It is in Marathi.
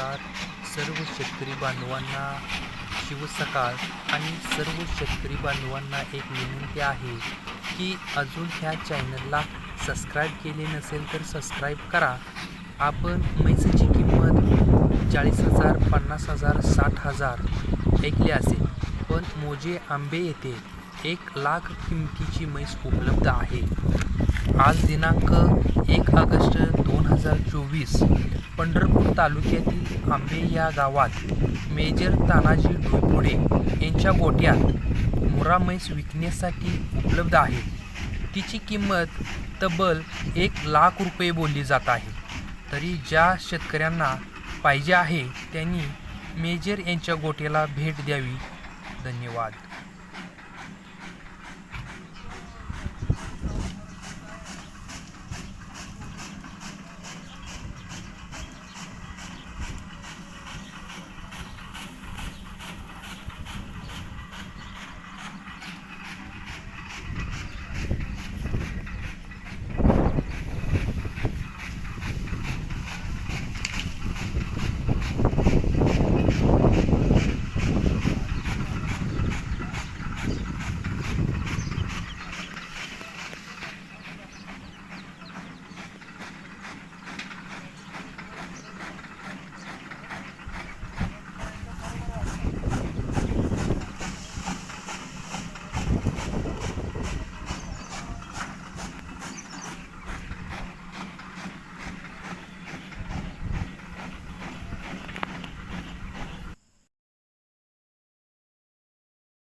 नमस्कार. सर्व शेतकरी बांधवांना शिवसकाळ आणि सर्व शेतकरी बांधवांना एक विनंती आहे की अजून ह्या चॅनलला सबस्क्राईब केले नसेल तर सबस्क्राईब करा. आपण म्हैसाची किंमत चाळीस हजार पन्नास हजार साठ हजार ऐकली असेल पण मोजे आंबे येथे एक लाख किमतीची म्हैस उपलब्ध आहे. आज दिनांक एक ऑगस्ट दोन हजार चोवीस पंढरपूर तालुक्यातील आंबे या गावात मेजर तानाजी डोपुडे यांच्या गोट्यात मुरा म्हैस विकण्यासाठी उपलब्ध आहे. तिची किंमत तब्बल एक लाख रुपये बोलली जात आहे. तरी ज्या शेतकऱ्यांना पाहिजे आहे त्यांनी मेजर यांच्या गोट्याला भेट द्यावी. धन्यवाद.